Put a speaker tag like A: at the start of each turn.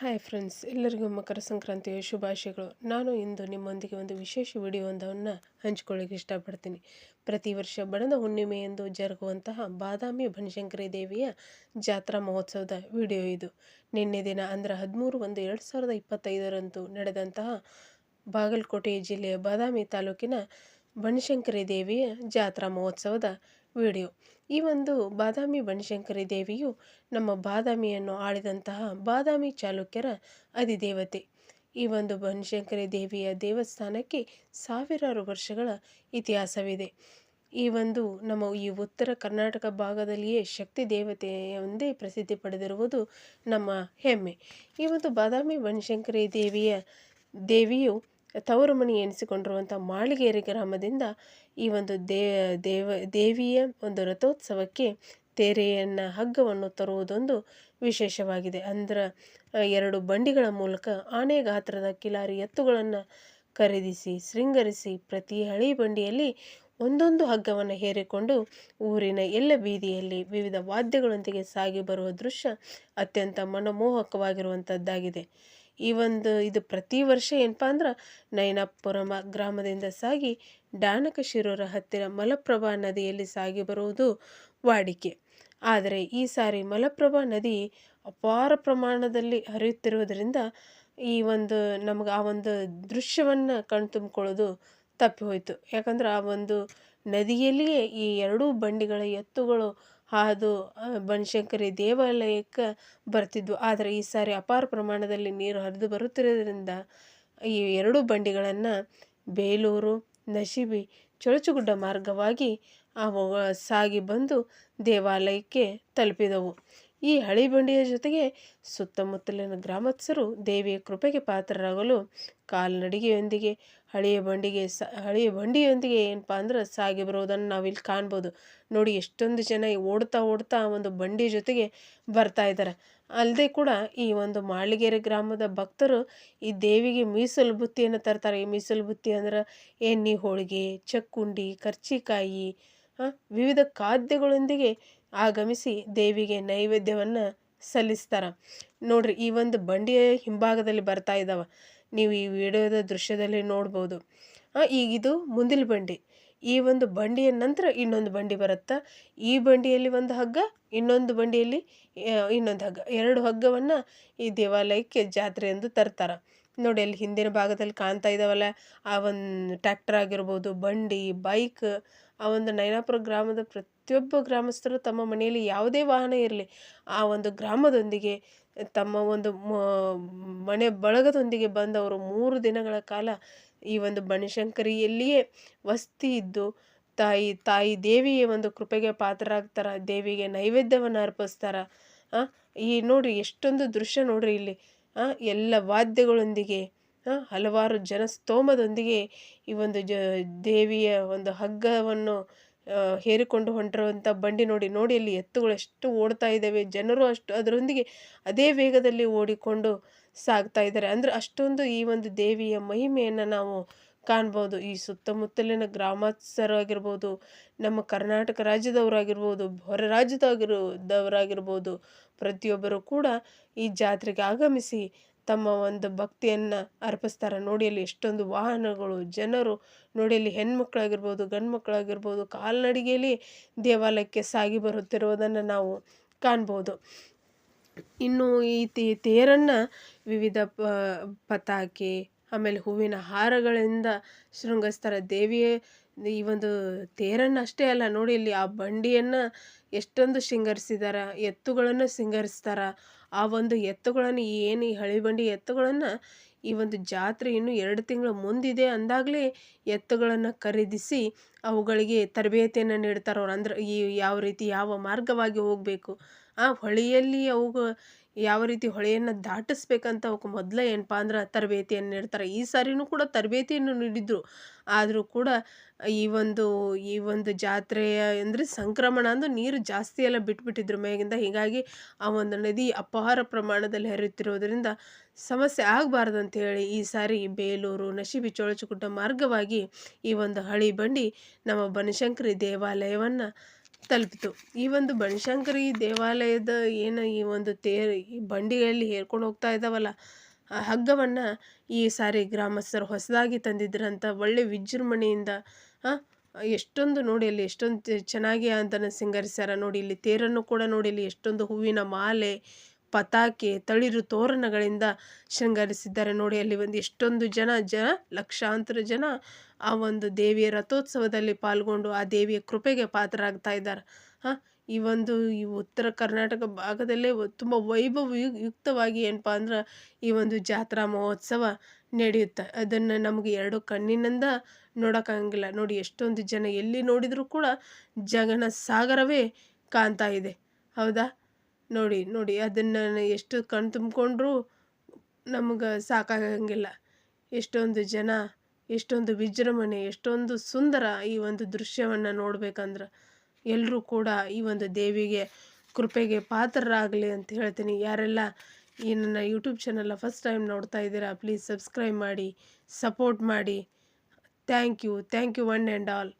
A: Hi friends ಎಲ್ಲರಿಗೂ ಮಕರ ಸಂಕ್ರಾಂತಿಯ ಶುಭಾಶಯಗಳು. ನಾನು ಇಂದು ನಿಮ್ಮೊಂದಿಗೆ ಒಂದು ವಿಶೇಷ ವಿಡಿಯೋವೊಂದನ್ನು ಹಂಚಿಕೊಳ್ಳಿಕ್ಕೆ ಇಷ್ಟಪಡ್ತೀನಿ. ಪ್ರತಿ ವರ್ಷ ಬಣದ ಹುಣ್ಣಿಮೆಯಂದು ಜರುಗುವಂತಹ ಬಾದಾಮಿ ಬನಶಂಕರಿ ದೇವಿಯ ಜಾತ್ರಾ ಮಹೋತ್ಸವದ ವಿಡಿಯೋ ಇದು. ನಿನ್ನೆ ದಿನ ಅಂದರೆ ಹದಿಮೂರು ಒಂದು ಎರಡು ಸಾವಿರದ ಇಪ್ಪತ್ತೈದರಂದು ನಡೆದಂತಹ ಬಾಗಲಕೋಟೆ ಜಿಲ್ಲೆಯ ಬಾದಾಮಿ ತಾಲೂಕಿನ ಬನಶಂಕರಿ ದೇವಿಯ ಜಾತ್ರಾ ಮಹೋತ್ಸವದ ವಿಡಿಯೋ. ಈ ಒಂದು ಬಾದಾಮಿ ಬನಶಂಕರಿ ದೇವಿಯು ನಮ್ಮ ಬಾದಾಮಿಯನ್ನು ಆಳಿದಂತಹ ಬಾದಾಮಿ ಚಾಲುಕ್ಯರ ಅಧಿದೇವತೆ. ಈ ಒಂದು ಬನಶಂಕರಿ ದೇವಿಯ ದೇವಸ್ಥಾನಕ್ಕೆ ಸಾವಿರಾರು ವರ್ಷಗಳ ಇತಿಹಾಸವಿದೆ. ಈ ಒಂದು ನಮ್ಮ ಈ ಉತ್ತರ ಕರ್ನಾಟಕ ಭಾಗದಲ್ಲಿಯೇ ಶಕ್ತಿ ದೇವತೆ ಒಂದೇ ಪ್ರಸಿದ್ಧಿ ಪಡೆದಿರುವುದು ನಮ್ಮ ಹೆಮ್ಮೆ. ಈ ಒಂದು ಬಾದಾಮಿ ಬನಶಂಕರಿ ದೇವಿಯ ದೇವಿಯು ತವರು ಮನೆ ಎನಿಸಿಕೊಂಡಿರುವಂಥ ಮಾಳಿಗೇರಿ ಗ್ರಾಮದಿಂದ ಈ ಒಂದು ದೇವ, ದೇವಿಯ ಒಂದು ರಥೋತ್ಸವಕ್ಕೆ ತೆರೆಯನ್ನು ಹಗ್ಗವನ್ನು ತರುವುದೊಂದು ವಿಶೇಷವಾಗಿದೆ. ಅಂದ್ರೆ ಎರಡು ಬಂಡಿಗಳ ಮೂಲಕ ಆನೆ ಗಾತ್ರದ ಕಿಲಾರಿ ಎತ್ತುಗಳನ್ನು ಖರೀದಿಸಿ, ಶೃಂಗರಿಸಿ ಪ್ರತಿ ಹಳಿ ಬಂಡಿಯಲ್ಲಿ ಒಂದೊಂದು ಹಗ್ಗವನ್ನು ಹೇರಿಕೊಂಡು ಊರಿನ ಎಲ್ಲ ಬೀದಿಯಲ್ಲಿ ವಿವಿಧ ವಾದ್ಯಗಳೊಂದಿಗೆ ಸಾಗಿ ಬರುವ ದೃಶ್ಯ ಅತ್ಯಂತ ಮನಮೋಹಕವಾಗಿರುವಂಥದ್ದಾಗಿದೆ. ಈ ಒಂದು ಇದು ಪ್ರತಿ ವರ್ಷ ಏನಪ್ಪ ಅಂದ್ರೆ ನಯನಾಪುರಮ ಗ್ರಾಮದಿಂದ ಸಾಗಿ ಡಾನಕ ಶಿರೂರ ಹತ್ತಿರ ಮಲಪ್ರಭಾ ನದಿಯಲ್ಲಿ ಸಾಗಿ ಬರುವುದು ವಾಡಿಕೆ. ಆದರೆ ಈ ಸಾರಿ ಮಲಪ್ರಭಾ ನದಿ ಅಪಾರ ಪ್ರಮಾಣದಲ್ಲಿ ಹರಿಯುತ್ತಿರುವುದರಿಂದ ಈ ಒಂದು ನಮ್ಗೆ ಆ ಒಂದು ದೃಶ್ಯವನ್ನು ಕಣ್ತುಂಬಿಕೊಳ್ಳೋದು ತಪ್ಪಿ ಹೋಯಿತು. ಯಾಕಂದ್ರೆ ಆ ಒಂದು ನದಿಯಲ್ಲಿಯೇ ಈ ಎರಡೂ ಬಂಡಿಗಳ ಎತ್ತುಗಳು ಹಾದು ಬನಶಂಕರಿ ದೇವಾಲಯಕ್ಕೆ ಬರ್ತಿದ್ವು. ಆದರೆ ಈ ಸಾರಿ ಅಪಾರ ಪ್ರಮಾಣದಲ್ಲಿ ನೀರು ಹರಿದು ಬರುತ್ತಿರೋದ್ರಿಂದ ಈ ಎರಡೂ ಬಂಡಿಗಳನ್ನು ಬೇಲೂರು, ನಶಿಬಿ, ಚೊಳಚುಗುಡ್ಡ ಮಾರ್ಗವಾಗಿ ಅವು ಸಾಗಿ ಬಂದು ದೇವಾಲಯಕ್ಕೆ ತಲುಪಿದವು. ಈ ಹಳಿ ಬಂಡಿಯ ಜೊತೆಗೆ ಸುತ್ತಮುತ್ತಲಿನ ಗ್ರಾಮಸ್ಥರು ದೇವಿಯ ಕೃಪೆಗೆ ಪಾತ್ರರಾಗಲು ಕಾಲ್ನಡಿಗೆಯೊಂದಿಗೆ ಹಳೆಯ ಬಂಡಿಗೆ ಸ, ಹಳೆಯ ಬಂಡಿಯೊಂದಿಗೆ ಏನಪ್ಪ ಅಂದ್ರೆ ಸಾಗಿ ಬರೋದನ್ನು ನಾವಿಲ್ಲಿ ಕಾಣ್ಬೋದು. ನೋಡಿ, ಎಷ್ಟೊಂದು ಜನ ಓಡ್ತಾ ಓಡ್ತಾ ಒಂದು ಬಂಡಿ ಜೊತೆಗೆ ಬರ್ತಾ ಇದ್ದಾರೆ. ಅಲ್ಲದೆ ಕೂಡ ಈ ಒಂದು ಮಾಳಿಗೆರೆ ಗ್ರಾಮದ ಭಕ್ತರು ಈ ದೇವಿಗೆ ಮೀಸಲು ಬುತ್ತಿಯನ್ನು ತರ್ತಾರೆ. ಈ ಮೀಸಲು ಬುತ್ತಿ ಅಂದ್ರೆ ಎಣ್ಣೆ, ಹೋಳಿಗೆ, ಚಕ್ಕುಂಡಿ, ಕರ್ಚಿಕಾಯಿ ವಿವಿಧ ಖಾದ್ಯಗಳೊಂದಿಗೆ ಆಗಮಿಸಿ ದೇವಿಗೆ ನೈವೇದ್ಯವನ್ನು ಸಲ್ಲಿಸ್ತಾರೆ. ನೋಡ್ರಿ, ಈ ಒಂದು ಬಂಡಿಯ ಹಿಂಭಾಗದಲ್ಲಿ ಬರ್ತಾ ಇದ್ದಾವೆ ನೀವು ಈ ವಿಡಿಯೋದ ದೃಶ್ಯದಲ್ಲಿ ನೋಡ್ಬೋದು. ಈಗ ಇದು ಮುಂದಿನ ಬಂಡಿ. ಈ ಒಂದು ಬಂಡಿಯ ನಂತರ ಇನ್ನೊಂದು ಬಂಡಿ ಬರುತ್ತೆ? ಈ ಬಂಡಿಯಲ್ಲಿ ಒಂದು ಹಗ್ಗ, ಇನ್ನೊಂದು ಬಂಡಿಯಲ್ಲಿ ಇನ್ನೊಂದು ಹಗ್ಗ. ಎರಡು ಹಗ್ಗವನ್ನು ಈ ದೇವಾಲಯಕ್ಕೆ ಜಾತ್ರೆ ಎಂದು ತರ್ತಾರೆ. ನೋಡಿ, ಅಲ್ಲಿ ಹಿಂದಿನ ಭಾಗದಲ್ಲಿ ಕಾಣ್ತಾ ಇದ್ದಾವಲ್ಲ ಆ ಒಂದು ಟ್ಯಾಕ್ಟರ್ ಆಗಿರ್ಬೋದು, ಬಂಡಿ, ಬೈಕ್ ಆ ಒಂದು ನಯನಾಪುರ ಗ್ರಾಮದ ಪ್ರತಿಯೊಬ್ಬ ಗ್ರಾಮಸ್ಥರು ತಮ್ಮ ಮನೆಯಲ್ಲಿ ಯಾವುದೇ ವಾಹನ ಇರಲಿ, ಆ ಒಂದು ಗ್ರಾಮದೊಂದಿಗೆ ತಮ್ಮ ಒಂದು ಮನೆ ಬಳಗದೊಂದಿಗೆ ಬಂದವರು ಮೂರು ದಿನಗಳ ಕಾಲ ಈ ಒಂದು ಬನಶಂಕರಿಯಲ್ಲಿಯೇ ವಸ್ತಿ ಇದ್ದು, ತಾಯಿ ತಾಯಿ ದೇವಿಯ ಒಂದು ಕೃಪೆಗೆ ಪಾತ್ರರಾಗ್ತಾರೆ, ದೇವಿಗೆ ನೈವೇದ್ಯವನ್ನು ಅರ್ಪಿಸ್ತಾರೆ. ಈ ನೋಡ್ರಿ ಎಷ್ಟೊಂದು ದೃಶ್ಯ ನೋಡ್ರಿ ಇಲ್ಲಿ. ಎಲ್ಲ ವಾದ್ಯಗಳೊಂದಿಗೆ ಹಲವಾರು ಜನಸ್ತೋಮದೊಂದಿಗೆ ಈ ಒಂದು ಜ, ದೇವಿಯ ಒಂದು ಹಗ್ಗವನ್ನು ಹೇರಿಕೊಂಡು ಹೊಂಟಿರುವಂಥ ಬಂಡಿ ನೋಡಿ ನೋಡಿ ಅಲ್ಲಿ ಎತ್ತುಗಳು ಎಷ್ಟು ಓಡ್ತಾ ಇದ್ದಾವೆ. ಜನರು ಅಷ್ಟು ಅದರೊಂದಿಗೆ ಅದೇ ವೇಗದಲ್ಲಿ ಓಡಿಕೊಂಡು ಸಾಗ್ತಾ ಇದ್ದಾರೆ. ಅಂದರೆ ಅಷ್ಟೊಂದು ಈ ಒಂದು ದೇವಿಯ ಮಹಿಮೆಯನ್ನು ನಾವು ಕಾಣ್ಬೋದು. ಈ ಸುತ್ತಮುತ್ತಲಿನ ಗ್ರಾಮಸ್ಥರಾಗಿರ್ಬೋದು, ನಮ್ಮ ಕರ್ನಾಟಕ ರಾಜ್ಯದವರಾಗಿರ್ಬೋದು, ಹೊರ ರಾಜ್ಯದಾಗಿರೋದವರಾಗಿರ್ಬೋದು ಪ್ರತಿಯೊಬ್ಬರು ಕೂಡ ಈ ಜಾತ್ರೆಗೆ ಆಗಮಿಸಿ ತಮ್ಮ ಒಂದು ಭಕ್ತಿಯನ್ನು ಅರ್ಪಿಸ್ತಾರೆ. ನೋಡಿ ಅಲ್ಲಿ ಎಷ್ಟೊಂದು ವಾಹನಗಳು, ಜನರು ನೋಡಿ ಅಲ್ಲಿ ಹೆಣ್ಮಕ್ಳಾಗಿರ್ಬೋದು ಗಂಡು ಮಕ್ಕಳಾಗಿರ್ಬೋದು ಕಾಲ್ನಡಿಗೆಯಲ್ಲಿ ದೇವಾಲಯಕ್ಕೆ ಸಾಗಿ ಬರುತ್ತಿರುವುದನ್ನು ನಾವು ಕಾಣ್ಬೋದು. ಇನ್ನು ಈ ತೇರನ್ನು ವಿವಿಧ ಪತಾಕೆ, ಆಮೇಲೆ ಹೂವಿನ ಹಾರಗಳಿಂದ ಶೃಂಗರಿಸ್ತಾರೆ ದೇವಿಯ, ಈ ಒಂದು ತೇರನ್ನು ಅಷ್ಟೇ ಅಲ್ಲ ನೋಡಿ ಇಲ್ಲಿ ಆ ಬಂಡಿಯನ್ನು ಎಷ್ಟೊಂದು ಶೃಂಗರಿಸಿದಾರ, ಎತ್ತುಗಳನ್ನು ಶೃಂಗರಿಸ್ತಾರೆ ಆ ಒಂದು ಎತ್ತುಗಳನ್ನು ಏನು ಈ ಹಳಿ ಬಂಡಿ ಎತ್ತುಗಳನ್ನು ಈ ಒಂದು ಜಾತ್ರೆ ಇನ್ನು ಎರಡು ತಿಂಗಳು ಮುಂದಿದೆ ಅಂದಾಗಲೇ ಎತ್ತುಗಳನ್ನು ಖರೀದಿಸಿ ಅವುಗಳಿಗೆ ತರಬೇತಿಯನ್ನು ನೀಡ್ತಾರೆ ಅವ್ರು. ಅಂದ್ರೆ ಈ ಯಾವ ರೀತಿ ಯಾವ ಮಾರ್ಗವಾಗಿ ಹೋಗಬೇಕು ಆ ಹೊಳೆಯಲ್ಲಿ ಅವುಗಳು ಯಾವ ರೀತಿ ಹೊಳೆಯನ್ನು ದಾಟಿಸ್ಬೇಕಂತ ಅವಕ್ಕೆ ಮೊದಲೇ ಏನಪ್ಪ ಅಂದ್ರೆ ತರಬೇತಿಯನ್ನು ನೀಡ್ತಾರೆ. ಈ ಸಾರಿನೂ ಕೂಡ ತರಬೇತಿಯನ್ನು ನೀಡಿದ್ರು. ಆದರೂ ಕೂಡ ಈ ಒಂದು ಈ ಒಂದು ಜಾತ್ರೆಯ ಅಂದರೆ ಸಂಕ್ರಮಣ ಅಂದು ನೀರು ಜಾಸ್ತಿ ಎಲ್ಲ ಬಿಟ್ಬಿಟ್ಟಿದ್ರು ಮೇಗಿಂದ. ಹೀಗಾಗಿ ಆ ಒಂದು ನದಿ ಅಪಾರ ಪ್ರಮಾಣದಲ್ಲಿ ಹರಿಯುತ್ತಿರುವುದರಿಂದ ಸಮಸ್ಯೆ ಆಗಬಾರ್ದು ಹೇಳಿ ಈ ಸಾರಿ ಬೇಲೂರು, ನಶಿಬಿ ಚೋಳಚುಕುಟ ಮಾರ್ಗವಾಗಿ ಈ ಒಂದು ಹಳಿ ಬಂಡಿ ನಮ್ಮ ಬನಶಂಕರಿ ದೇವಾಲಯವನ್ನು ತಲುಪಿತು. ಈ ಒಂದು ಬನಶಂಕರಿ ದೇವಾಲಯದ ಏನು ಈ ಒಂದು ತೇರು, ಈ ಬಂಡಿಯಲ್ಲಿ ಹೇರ್ಕೊಂಡು ಹೋಗ್ತಾ ಇದ್ದಾವಲ್ಲ, ಆ ಹಗ್ಗವನ್ನು ಈ ಸಾರಿ ಗ್ರಾಮಸ್ಥರು ಹೊಸದಾಗಿ ತಂದಿದ್ರಂತ ಒಳ್ಳೆ ವಿಜೃಂಭಣೆಯಿಂದ ಎಷ್ಟೊಂದು ನೋಡಿ ಅಲ್ಲಿ ಎಷ್ಟೊಂದು ಚೆನ್ನಾಗಿ ಅಂತನ ಸಿಂಗರಿಸ್ಯಾರ ನೋಡಿ, ಇಲ್ಲಿ ತೇರನ್ನು ಕೂಡ ನೋಡಿ, ಇಲ್ಲಿ ಎಷ್ಟೊಂದು ಹೂವಿನ ಮಾಲೆ ಪತಾಕೆ ತಳಿರು ತೋರಣಗಳಿಂದ ಶೃಂಗರಿಸಿದ್ದಾರೆ. ನೋಡಿ, ಅಲ್ಲಿ ಒಂದು ಎಷ್ಟೊಂದು ಜನ ಜನ, ಲಕ್ಷಾಂತರ ಜನ ಆ ಒಂದು ದೇವಿಯ ರಥೋತ್ಸವದಲ್ಲಿ ಪಾಲ್ಗೊಂಡು ಆ ದೇವಿಯ ಕೃಪೆಗೆ ಪಾತ್ರರಾಗ್ತಾ ಇದ್ದಾರೆ. ಹಾಂ, ಈ ಒಂದು, ಈ ಉತ್ತರ ಕರ್ನಾಟಕ ಭಾಗದಲ್ಲೇ ತುಂಬ ವೈಭವ ಯುಕ್ತವಾಗಿ ಏನಪ್ಪ ಅಂದ್ರೆ ಈ ಒಂದು ಜಾತ್ರಾ ಮಹೋತ್ಸವ ನಡೆಯುತ್ತೆ. ಅದನ್ನು ನಮಗೆ ಎರಡು ಕಣ್ಣಿನಿಂದ ನೋಡೋಕ್ಕಾಗಂಗಿಲ್ಲ. ನೋಡಿ, ಎಷ್ಟೊಂದು ಜನ ಎಲ್ಲಿ ನೋಡಿದರೂ ಕೂಡ ಜಗನ ಸಾಗರವೇ ಕಾಣ್ತಾ ಇದೆ. ಹೌದಾ? ನೋಡಿ ನೋಡಿ, ಅದನ್ನು ಎಷ್ಟು ಕಣ್ ತುಂಬಿಕೊಂಡ್ರೂ ನಮ್ಗೆ ಸಾಕಾಗಂಗಿಲ್ಲ. ಎಷ್ಟೊಂದು ಜನ, ಎಷ್ಟೊಂದು ವಿಜೃಂಭಣೆ, ಎಷ್ಟೊಂದು ಸುಂದರ ಈ ಒಂದು ದೃಶ್ಯವನ್ನು ನೋಡ್ಬೇಕಂದ್ರೆ ಎಲ್ಲರೂ ಕೂಡ ಈ ಒಂದು ದೇವಿಗೆ ಕೃಪೆಗೆ ಪಾತ್ರರಾಗಲಿ ಅಂತ ಹೇಳ್ತೀನಿ. ಯಾರೆಲ್ಲ ಈ ನನ್ನ ಯೂಟ್ಯೂಬ್ ಚಾನಲ್ನ ಫಸ್ಟ್ ಟೈಮ್ ನೋಡ್ತಾ ಇದ್ದೀರಾ, ಪ್ಲೀಸ್ ಸಬ್ಸ್ಕ್ರೈಬ್ ಮಾಡಿ, ಸಪೋರ್ಟ್ ಮಾಡಿ. Thank you thank you one and all.